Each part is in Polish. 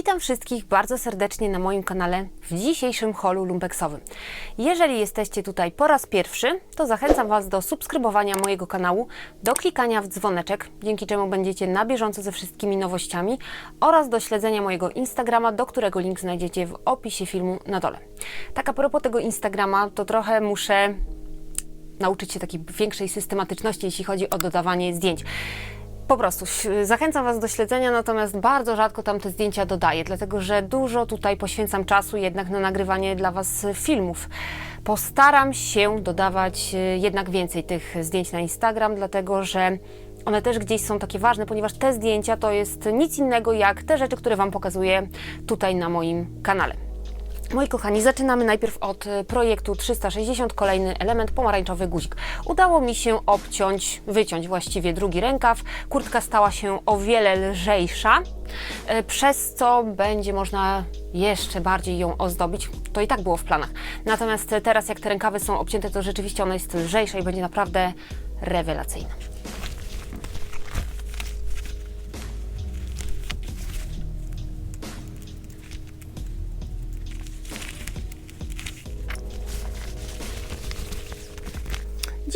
Witam wszystkich bardzo serdecznie na moim kanale w dzisiejszym holu lumpeksowym. Jeżeli jesteście tutaj po raz pierwszy, to zachęcam Was do subskrybowania mojego kanału, do klikania w dzwoneczek, dzięki czemu będziecie na bieżąco ze wszystkimi nowościami oraz do śledzenia mojego Instagrama, do którego link znajdziecie w opisie filmu na dole. Tak a propos tego Instagrama, to trochę muszę nauczyć się takiej większej systematyczności, jeśli chodzi o dodawanie zdjęć. Po prostu zachęcam Was do śledzenia, natomiast bardzo rzadko tam te zdjęcia dodaję, dlatego że dużo tutaj poświęcam czasu jednak na nagrywanie dla Was filmów. Postaram się dodawać e, jednak więcej tych zdjęć na Instagram, dlatego że one też gdzieś są takie ważne, ponieważ te zdjęcia to jest nic innego jak te rzeczy, które Wam pokazuję tutaj na moim kanale. Moi kochani, zaczynamy najpierw od e, projektu 360, kolejny element, pomarańczowy guzik. Udało mi się obciąć, wyciąć właściwie drugi rękaw. Kurtka stała się o wiele lżejsza, e, przez co będzie można jeszcze bardziej ją ozdobić. To i tak było w planach. Natomiast teraz jak te rękawy są obcięte, to rzeczywiście ona jest lżejsza i będzie naprawdę rewelacyjna.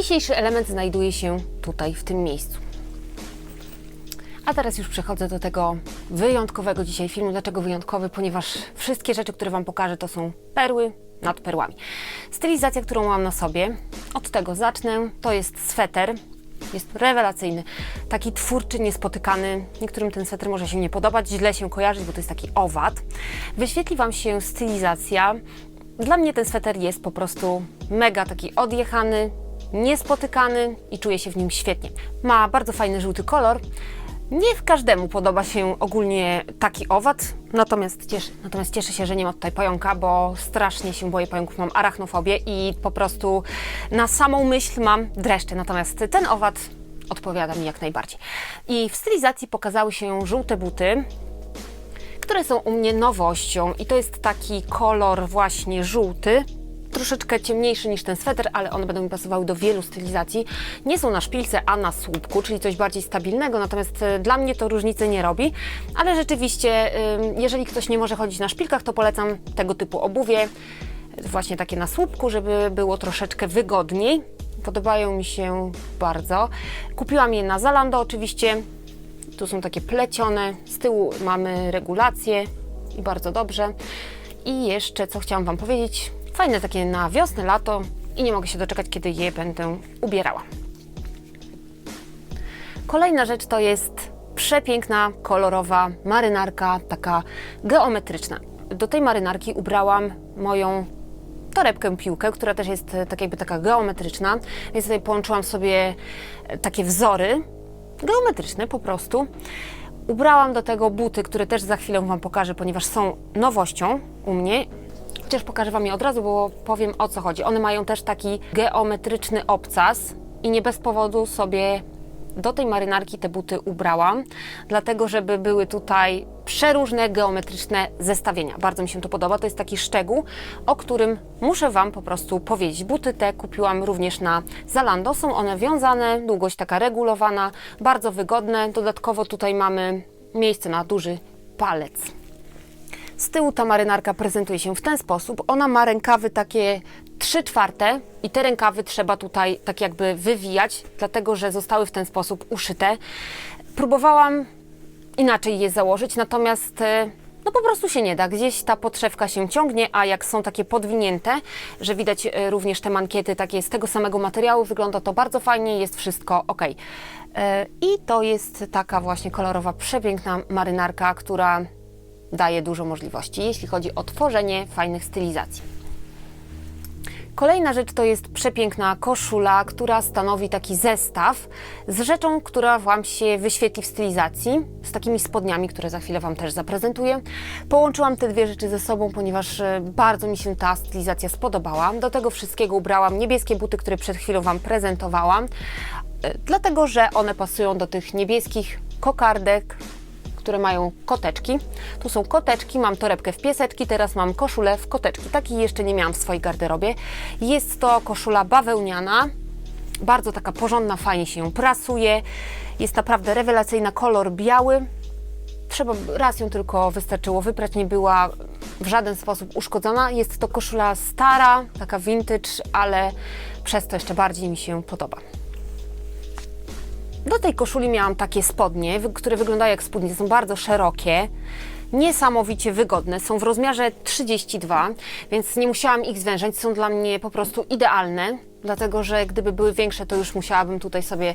Dzisiejszy element znajduje się tutaj, w tym miejscu. A teraz już przechodzę do tego wyjątkowego dzisiaj filmu. Dlaczego wyjątkowy? Ponieważ wszystkie rzeczy, które Wam pokażę, to są perły nad perłami. Stylizacja, którą mam na sobie, od tego zacznę. To jest sweter. Jest rewelacyjny, taki twórczy, niespotykany. Niektórym ten sweter może się nie podobać, źle się kojarzyć, bo to jest taki owad. Wyświetli Wam się stylizacja. Dla mnie ten sweter jest po prostu mega taki odjechany, niespotykany i czuję się w nim świetnie. Ma bardzo fajny żółty kolor. Nie w każdemu podoba się ogólnie taki owad, natomiast cieszę, natomiast cieszę się, że nie ma tutaj pająka, bo strasznie się boję pająków, mam arachnofobię i po prostu na samą myśl mam dreszcze. Natomiast ten owad odpowiada mi jak najbardziej. I w stylizacji pokazały się żółte buty, które są u mnie nowością i to jest taki kolor właśnie żółty, troszeczkę ciemniejszy niż ten sweter, ale one będą mi pasowały do wielu stylizacji. Nie są na szpilce, a na słupku, czyli coś bardziej stabilnego, natomiast e, dla mnie to różnicy nie robi, ale rzeczywiście, jeżeli ktoś nie może chodzić na szpilkach, to polecam tego typu obuwie, właśnie takie na słupku, żeby było troszeczkę wygodniej. Podobają mi się bardzo. Kupiłam je na Zalando oczywiście. Tu są takie plecione, z tyłu mamy regulacje i bardzo dobrze. I jeszcze co chciałam Wam powiedzieć, fajne takie na wiosnę, lato i nie mogę się doczekać, kiedy je będę ubierała. Kolejna rzecz to jest przepiękna, kolorowa marynarka, taka geometryczna. Do tej marynarki ubrałam moją torebkę piłkę, która też jest e, tak jakby taka geometryczna, więc tutaj połączyłam sobie e, takie wzory geometryczne po prostu. Ubrałam do tego buty, które też za chwilę Wam pokażę, ponieważ są nowością u mnie. Chociaż pokażę Wam je od razu, bo powiem o co chodzi. One mają też taki geometryczny obcas i nie bez powodu sobie do tej marynarki te buty ubrałam, dlatego żeby były tutaj przeróżne geometryczne zestawienia. Bardzo mi się to podoba. To jest taki szczegół, o którym muszę Wam po prostu powiedzieć. Buty te kupiłam również na Zalando. Są one wiązane, długość taka regulowana, bardzo wygodne. Dodatkowo tutaj mamy miejsce na duży palec. Z tyłu ta marynarka prezentuje się w ten sposób. Ona ma rękawy takie 3 czwarte i te rękawy trzeba tutaj tak jakby wywijać, dlatego że zostały w ten sposób uszyte. Próbowałam inaczej je założyć, natomiast e, no po prostu się nie da. Gdzieś ta podszewka się ciągnie, a jak są takie podwinięte, że widać e, również te mankiety takie z tego samego materiału, wygląda to bardzo fajnie, jest wszystko ok. E, I to jest taka właśnie kolorowa, przepiękna marynarka, która daje dużo możliwości, jeśli chodzi o tworzenie fajnych stylizacji. Kolejna rzecz to jest przepiękna koszula, która stanowi taki zestaw z rzeczą, która Wam się wyświetli w stylizacji, z takimi spodniami, które za chwilę Wam też zaprezentuję. Połączyłam te dwie rzeczy ze sobą, ponieważ e, bardzo mi się ta stylizacja spodobała. Do tego wszystkiego ubrałam niebieskie buty, które przed chwilą Wam prezentowałam, e, dlatego że one pasują do tych niebieskich kokardek, które mają koteczki. Tu są koteczki, mam torebkę w pieseczki, teraz mam koszulę w koteczki. Takiej jeszcze nie miałam w swojej garderobie. Jest to koszula bawełniana, bardzo taka porządna, fajnie się prasuje. Jest naprawdę rewelacyjna, kolor biały. trzeba raz ją tylko wystarczyło wyprać, nie była w żaden sposób uszkodzona. Jest to koszula stara, taka vintage, ale przez to jeszcze bardziej mi się podoba. Do tej koszuli miałam takie spodnie, które wyglądają jak spódnie, są bardzo szerokie, niesamowicie wygodne, są w rozmiarze 32, więc nie musiałam ich zwężać, są dla mnie po prostu idealne, dlatego że gdyby były większe, to już musiałabym tutaj sobie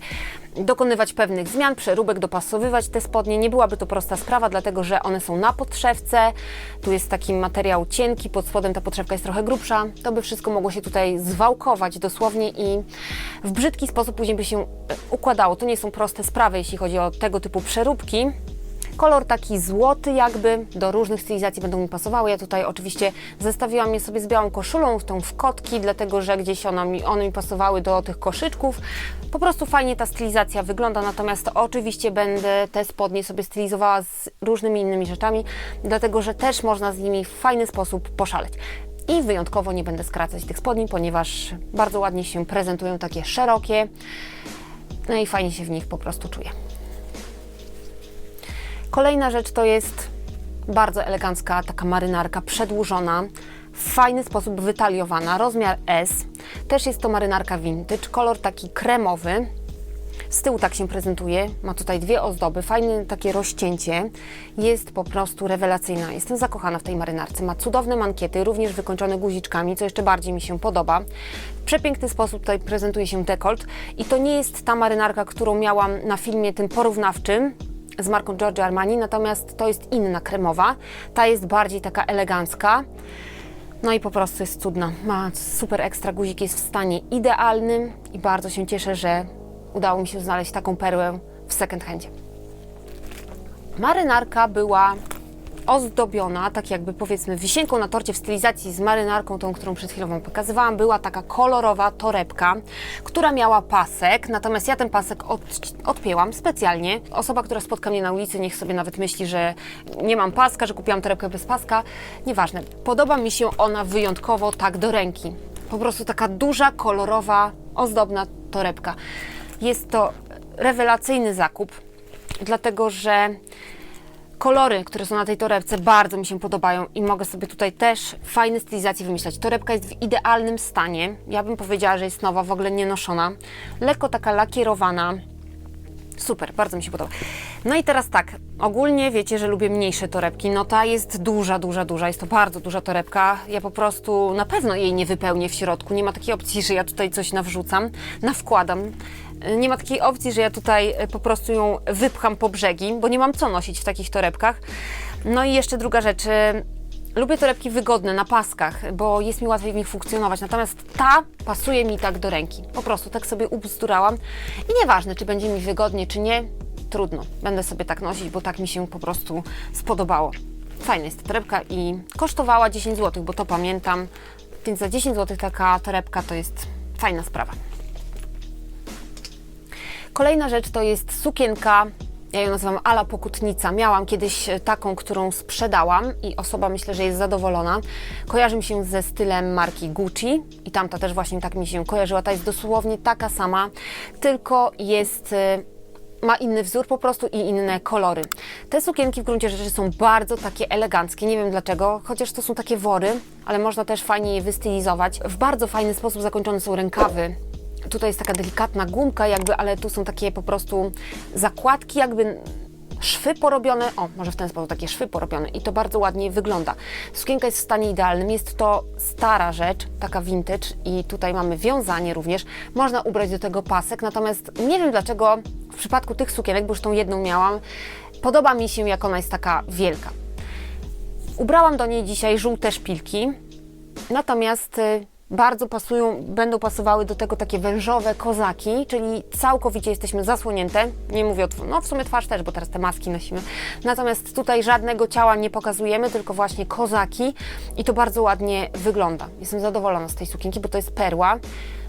dokonywać pewnych zmian, przeróbek, dopasowywać te spodnie. Nie byłaby to prosta sprawa, dlatego że one są na podszewce, tu jest taki materiał cienki, pod spodem ta podszewka jest trochę grubsza, to by wszystko mogło się tutaj zwałkować dosłownie i w brzydki sposób później by się układało. To nie są proste sprawy, jeśli chodzi o tego typu przeróbki. Kolor taki złoty jakby, do różnych stylizacji będą mi pasowały. Ja tutaj oczywiście zestawiłam je sobie z białą koszulą, tą w kotki, dlatego że gdzieś ona mi, one mi pasowały do tych koszyczków. Po prostu fajnie ta stylizacja wygląda, natomiast oczywiście będę te spodnie sobie stylizowała z różnymi innymi rzeczami, dlatego że też można z nimi w fajny sposób poszaleć. I wyjątkowo nie będę skracać tych spodni, ponieważ bardzo ładnie się prezentują, takie szerokie. No i fajnie się w nich po prostu czuję. Kolejna rzecz to jest bardzo elegancka taka marynarka przedłużona, w fajny sposób wytaliowana, rozmiar S. Też jest to marynarka vintage, kolor taki kremowy. Z tyłu tak się prezentuje, ma tutaj dwie ozdoby, fajne takie rozcięcie, jest po prostu rewelacyjna. Jestem zakochana w tej marynarce, ma cudowne mankiety, również wykończone guziczkami, co jeszcze bardziej mi się podoba. W przepiękny sposób tutaj prezentuje się dekolt i to nie jest ta marynarka, którą miałam na filmie tym porównawczym, z marką Giorgio Armani, natomiast to jest inna kremowa. Ta jest bardziej taka elegancka. No i po prostu jest cudna. Ma super ekstra guzik, jest w stanie idealnym i bardzo się cieszę, że udało mi się znaleźć taką perłę w second handzie. Marynarka była ozdobiona, tak jakby powiedzmy wisienką na torcie w stylizacji z marynarką, tą, którą przed chwilą Wam pokazywałam, była taka kolorowa torebka, która miała pasek, natomiast ja ten pasek od, odpięłam specjalnie. Osoba, która spotka mnie na ulicy, niech sobie nawet myśli, że nie mam paska, że kupiłam torebkę bez paska. Nieważne. Podoba mi się ona wyjątkowo tak do ręki. Po prostu taka duża, kolorowa, ozdobna torebka. Jest to rewelacyjny zakup, dlatego że Kolory, które są na tej torebce, bardzo mi się podobają i mogę sobie tutaj też fajne stylizacje wymyślać. Torebka jest w idealnym stanie. Ja bym powiedziała, że jest nowa, w ogóle nie noszona. Lekko taka lakierowana. Super, bardzo mi się podoba. No i teraz tak, ogólnie wiecie, że lubię mniejsze torebki. No ta jest duża, duża, duża. Jest to bardzo duża torebka. Ja po prostu na pewno jej nie wypełnię w środku. Nie ma takiej opcji, że ja tutaj coś nawrzucam, nawkładam. Nie ma takiej opcji, że ja tutaj e, po prostu ją wypcham po brzegi, bo nie mam co nosić w takich torebkach. No i jeszcze druga rzecz. e, Lubię torebki wygodne na paskach, bo jest mi łatwiej w nich funkcjonować. Natomiast ta pasuje mi tak do ręki. Po prostu tak sobie ubzdurałam. I nieważne, czy będzie mi wygodnie, czy nie, trudno. Będę sobie tak nosić, bo tak mi się po prostu spodobało. Fajna jest ta torebka i kosztowała 10 zł, bo to pamiętam. Więc za 10 zł taka torebka to jest fajna sprawa. Kolejna rzecz to jest sukienka, ja ją nazywam ala pokutnica. Miałam kiedyś e, taką, którą sprzedałam i osoba myślę, że jest zadowolona. Kojarzy mi się ze stylem marki Gucci i tamta też właśnie tak mi się kojarzyła. Ta jest dosłownie taka sama, tylko jest e, ma inny wzór po prostu i inne kolory. Te sukienki w gruncie rzeczy są bardzo takie eleganckie, nie wiem dlaczego, chociaż to są takie wory, ale można też fajnie je wystylizować. W bardzo fajny sposób zakończone są rękawy. Tutaj jest taka delikatna gumka jakby, ale tu są takie po prostu zakładki jakby szwy porobione, o może w ten sposób takie szwy porobione. I to bardzo ładnie wygląda. Sukienka jest w stanie idealnym, jest to stara rzecz, taka vintage. I tutaj mamy wiązanie również, można ubrać do tego pasek, natomiast nie wiem dlaczego w przypadku tych sukienek, bo już tą jedną miałam, podoba mi się jak ona jest taka wielka. Ubrałam do niej dzisiaj żółte szpilki, natomiast y, bardzo pasują, będą pasowały do tego takie wężowe kozaki, czyli całkowicie jesteśmy zasłonięte. Nie mówię o, tw- no w sumie twarz też, bo teraz te maski nosimy. Natomiast tutaj żadnego ciała nie pokazujemy, tylko właśnie kozaki i to bardzo ładnie wygląda. Jestem zadowolona z tej sukienki, bo to jest perła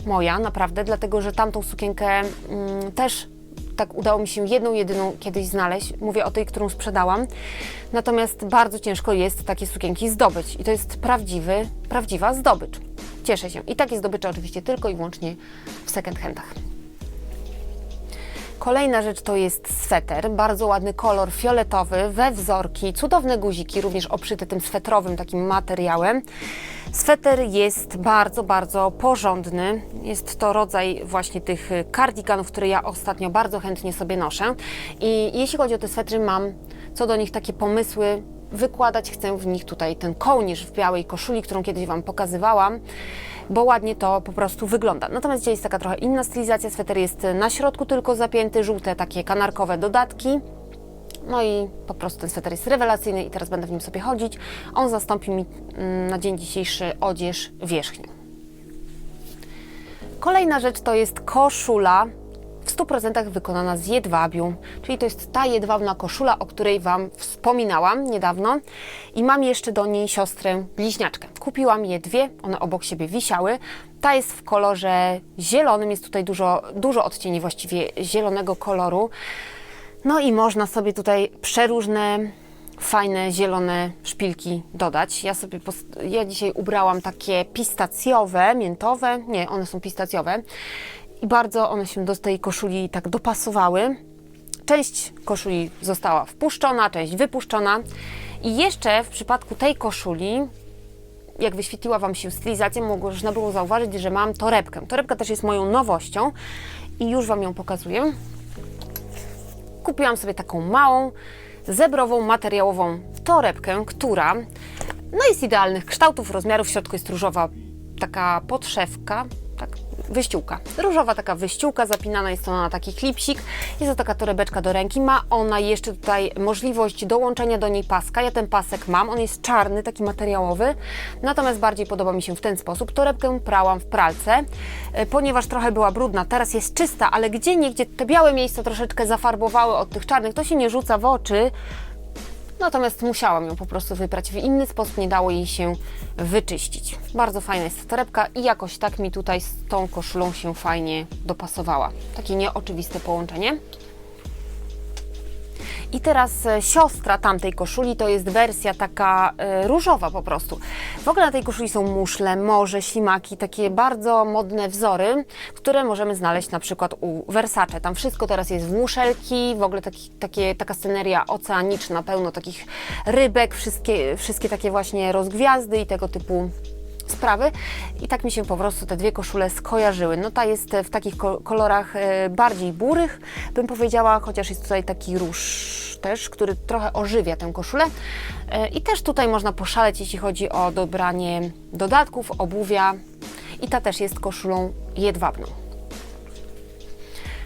moja, naprawdę, dlatego że tamtą sukienkę mm, też tak udało mi się jedną, jedyną kiedyś znaleźć. Mówię o tej, którą sprzedałam. Natomiast bardzo ciężko jest takie sukienki zdobyć. I to jest prawdziwy, prawdziwa zdobycz. Cieszę się. I takie zdobycze oczywiście tylko i wyłącznie w second handach. Kolejna rzecz to jest sweter, bardzo ładny kolor fioletowy, we wzorki, cudowne guziki, również obszyte tym swetrowym takim materiałem. Sweter jest bardzo, bardzo porządny. Jest to rodzaj właśnie tych kardiganów, które ja ostatnio bardzo chętnie sobie noszę. I jeśli chodzi o te swetry, mam co do nich takie pomysły. Wykładać chcę w nich tutaj ten kołnierz w białej koszuli, którą kiedyś Wam pokazywałam bo ładnie to po prostu wygląda. Natomiast dzisiaj jest taka trochę inna stylizacja. Sweter jest na środku tylko zapięty, żółte takie kanarkowe dodatki. No i po prostu ten sweter jest rewelacyjny i teraz będę w nim sobie chodzić. On zastąpi mi mm, na dzień dzisiejszy odzież wierzchnią. Kolejna rzecz to jest koszula w 100% wykonana z jedwabiu, czyli to jest ta jedwabna koszula, o której Wam wspominałam niedawno i mam jeszcze do niej siostrę bliźniaczkę. Kupiłam je dwie, one obok siebie wisiały. Ta jest w kolorze zielonym, jest tutaj dużo, dużo odcieni właściwie zielonego koloru. No i można sobie tutaj przeróżne fajne zielone szpilki dodać. Ja sobie ja dzisiaj ubrałam takie pistacjowe, miętowe, nie, one są pistacjowe i bardzo one się do tej koszuli tak dopasowały. Część koszuli została wpuszczona, część wypuszczona. I jeszcze w przypadku tej koszuli, jak wyświetliła Wam się stylizacja, można było zauważyć, że mam torebkę. Torebka też jest moją nowością i już Wam ją pokazuję. Kupiłam sobie taką małą, zebrową, materiałową torebkę, która no jest idealnych kształtów, rozmiarów. W środku jest różowa taka podszewka, wyściółka. Różowa taka wyściółka, zapinana jest ona na taki klipsik. Jest to taka torebeczka do ręki. Ma ona jeszcze tutaj możliwość dołączenia do niej paska. Ja ten pasek mam, on jest czarny, taki materiałowy. Natomiast bardziej podoba mi się w ten sposób. Torebkę prałam w pralce, e, ponieważ trochę była brudna. Teraz jest czysta, ale gdzie niegdzie te białe miejsca troszeczkę zafarbowały od tych czarnych. To się nie rzuca w oczy. Natomiast musiałam ją po prostu wyprać w inny sposób, nie dało jej się wyczyścić. Bardzo fajna jest ta torebka i jakoś tak mi tutaj z tą koszulą się fajnie dopasowała. Takie nieoczywiste połączenie. I teraz e, siostra tamtej koszuli to jest wersja taka e, różowa po prostu. W ogóle na tej koszuli są muszle, morze, ślimaki, takie bardzo modne wzory, które możemy znaleźć na przykład u Versace. Tam wszystko teraz jest w muszelki, w ogóle taki, takie, taka sceneria oceaniczna, pełno takich rybek, wszystkie, wszystkie takie właśnie rozgwiazdy i tego typu sprawy i tak mi się po prostu te dwie koszule skojarzyły. No ta jest w takich ko- kolorach e, bardziej burych, bym powiedziała, chociaż jest tutaj taki róż też, który trochę ożywia tę koszulę. E, I też tutaj można poszaleć, jeśli chodzi o dobranie dodatków, obuwia. I ta też jest koszulą jedwabną.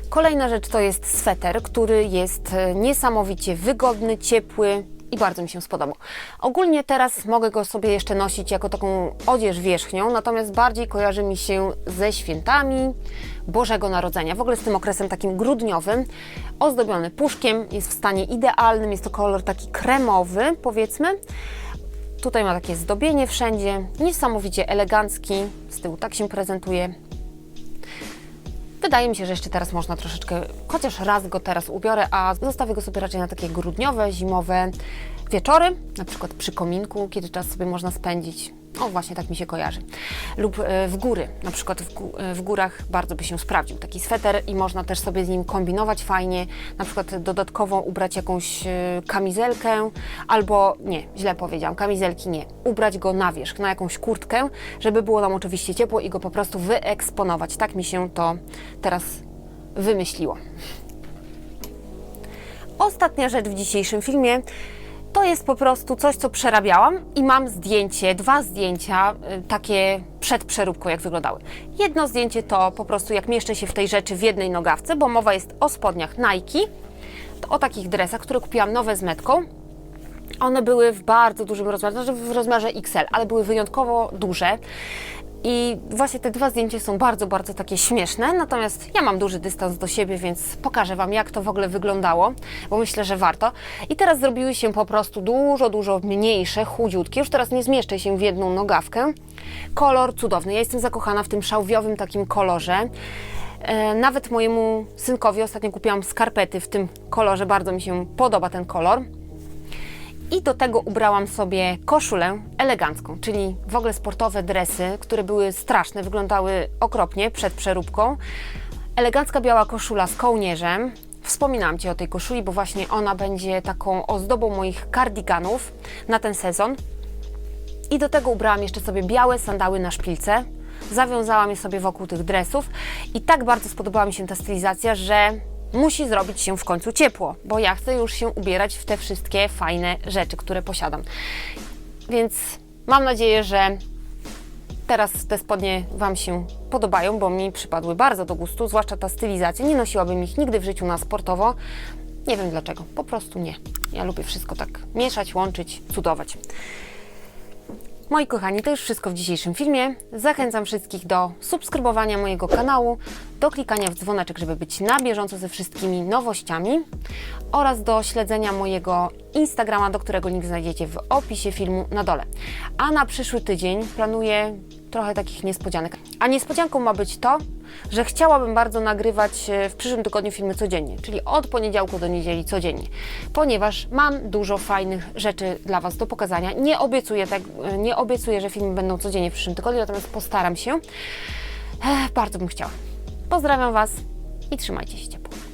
Kolejna rzecz to jest sweter, który jest e, niesamowicie wygodny, ciepły i bardzo mi się spodobał. Ogólnie teraz mogę go sobie jeszcze nosić jako taką odzież wierzchnią, natomiast bardziej kojarzy mi się ze świętami Bożego Narodzenia, w ogóle z tym okresem takim grudniowym. Ozdobiony puszkiem, jest w stanie idealnym, jest to kolor taki kremowy, powiedzmy. Tutaj ma takie zdobienie wszędzie, niesamowicie elegancki, z tyłu tak się prezentuje. Wydaje mi się, że jeszcze teraz można troszeczkę, chociaż raz go teraz ubiorę, a zostawię go sobie raczej na takie grudniowe, zimowe wieczory, na przykład przy kominku, kiedy czas sobie można spędzić. O, właśnie tak mi się kojarzy. Lub e, w góry, na przykład w, e, w górach bardzo by się sprawdził taki sweter i można też sobie z nim kombinować fajnie, na przykład dodatkowo ubrać jakąś e, kamizelkę, albo nie, źle powiedziałam, kamizelki nie, ubrać go na wierzch, na jakąś kurtkę, żeby było nam oczywiście ciepło i go po prostu wyeksponować. Tak mi się to teraz wymyśliło. Ostatnia rzecz w dzisiejszym filmie to jest po prostu coś, co przerabiałam i mam zdjęcie, dwa zdjęcia y, takie przed przeróbką, jak wyglądały. Jedno zdjęcie to po prostu jak mieszczę się w tej rzeczy w jednej nogawce, bo mowa jest o spodniach Nike, o takich dresach, które kupiłam nowe z metką. One były w bardzo dużym rozmiarze, znaczy w rozmiarze XL, ale były wyjątkowo duże. I właśnie te dwa zdjęcia są bardzo, bardzo takie śmieszne, natomiast ja mam duży dystans do siebie, więc pokażę Wam, jak to w ogóle wyglądało, bo myślę, że warto. I teraz zrobiły się po prostu dużo, dużo mniejsze, chudziutkie. Już teraz nie zmieszczę się w jedną nogawkę. Kolor cudowny. Ja jestem zakochana w tym szałwiowym takim kolorze. E, Nawet mojemu synkowi ostatnio kupiłam skarpety w tym kolorze, bardzo mi się podoba ten kolor. I do tego ubrałam sobie koszulę elegancką, czyli w ogóle sportowe dresy, które były straszne, wyglądały okropnie przed przeróbką. Elegancka biała koszula z kołnierzem, Wspominałam Ci o tej koszuli, bo właśnie ona będzie taką ozdobą moich kardiganów na ten sezon. I do tego ubrałam jeszcze sobie białe sandały na szpilce. Zawiązałam je sobie wokół tych dresów i tak bardzo spodobała mi się ta stylizacja, że musi zrobić się w końcu ciepło, bo ja chcę już się ubierać w te wszystkie fajne rzeczy, które posiadam. Więc mam nadzieję, że teraz te spodnie Wam się podobają, bo mi przypadły bardzo do gustu, zwłaszcza ta stylizacja. Nie nosiłabym ich nigdy w życiu na sportowo. Nie wiem dlaczego, po prostu nie. Ja lubię wszystko tak mieszać, łączyć, cudować. Moi kochani, to już wszystko w dzisiejszym filmie. Zachęcam wszystkich do subskrybowania mojego kanału, do klikania w dzwoneczek, żeby być na bieżąco ze wszystkimi nowościami oraz do śledzenia mojego Instagrama, do którego link znajdziecie w opisie filmu na dole. A na przyszły tydzień planuję trochę takich niespodzianek. A niespodzianką ma być to, że chciałabym bardzo nagrywać e, w przyszłym tygodniu filmy codziennie, czyli od poniedziałku do niedzieli codziennie, ponieważ mam dużo fajnych rzeczy dla Was do pokazania. Nie obiecuję, tak, nie obiecuję, że filmy będą codziennie w przyszłym tygodniu, natomiast postaram się. Ech, bardzo bym chciała. Pozdrawiam Was i trzymajcie się ciepło.